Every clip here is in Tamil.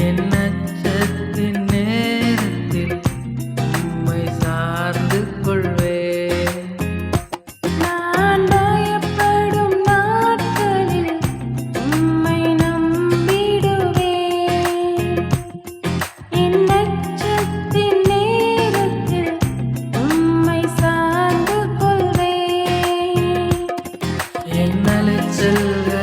என் அச்சத்தின் நேரத்தில் உம்மை சார்ந்து கொள்வே நான் பயப்படும் நாட்களில் உம்மை நம்பிடுவே என் அச்சத்தின் நேரத்தில் உம்மை சார்ந்து கொள்வே என் அலைச்சல்கள்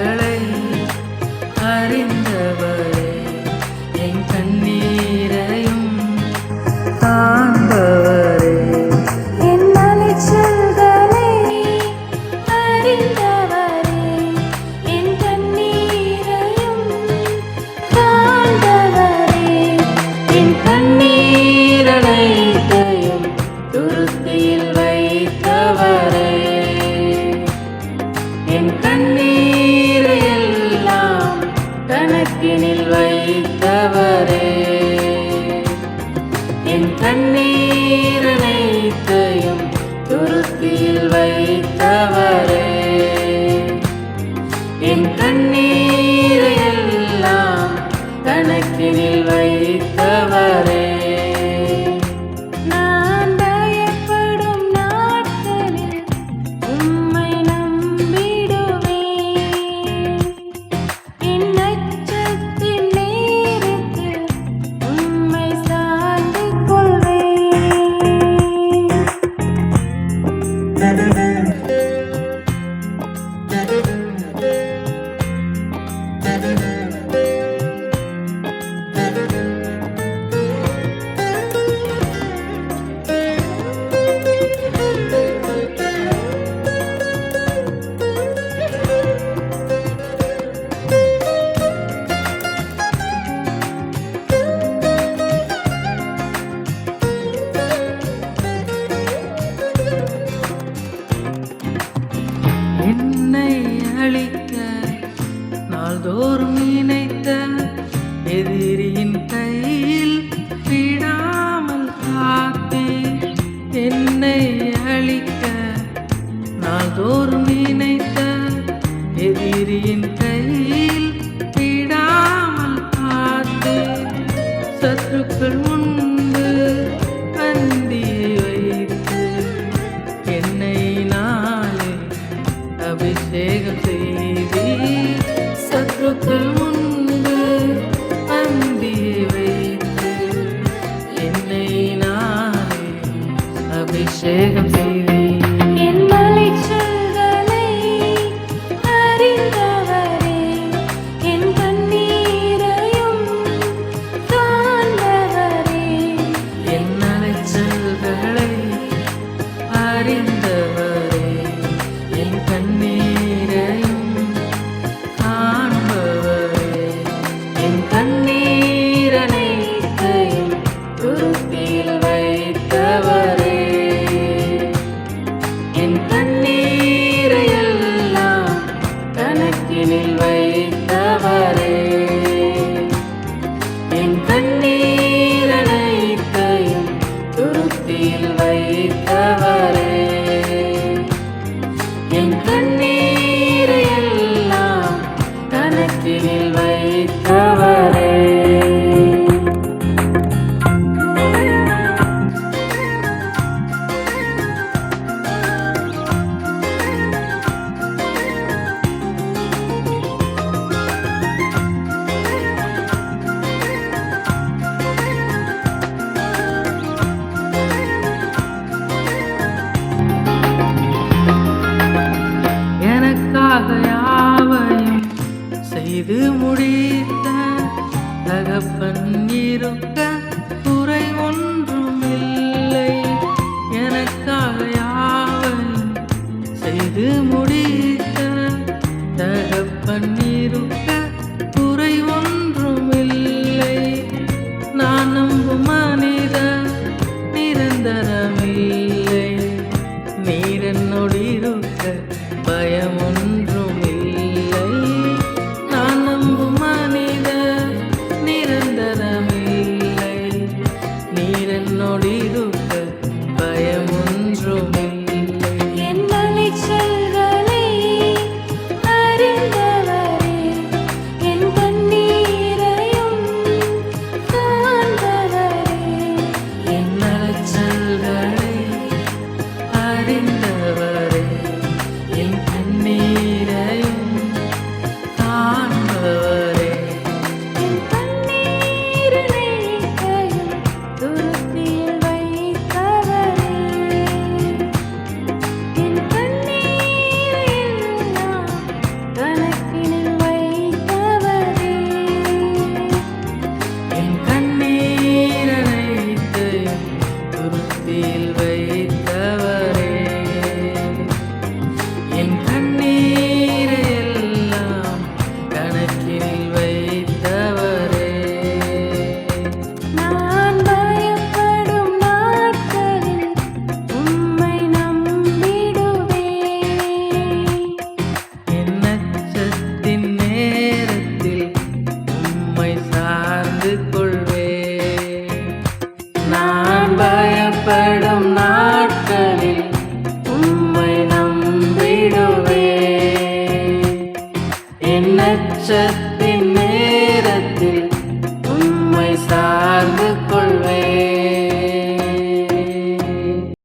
நாள்தோறும் நினைத்த எதிரியின் கையில் விடாமல் காத்தே என்னை அழிக்க நாள்தோறும் நினைத்த எதிரியின் கையில் விடாமல் காத்தே. சத்துக்கள் அபிஷேகம் செய்தி என் கணக்கினில் வைத்தவர். செய்து முடித்த தகப்பன் இருக்க குறை ஒன்றுமில்லை. எனக்காக யாவை செய்து no. വിടുവേ എന്നച്ച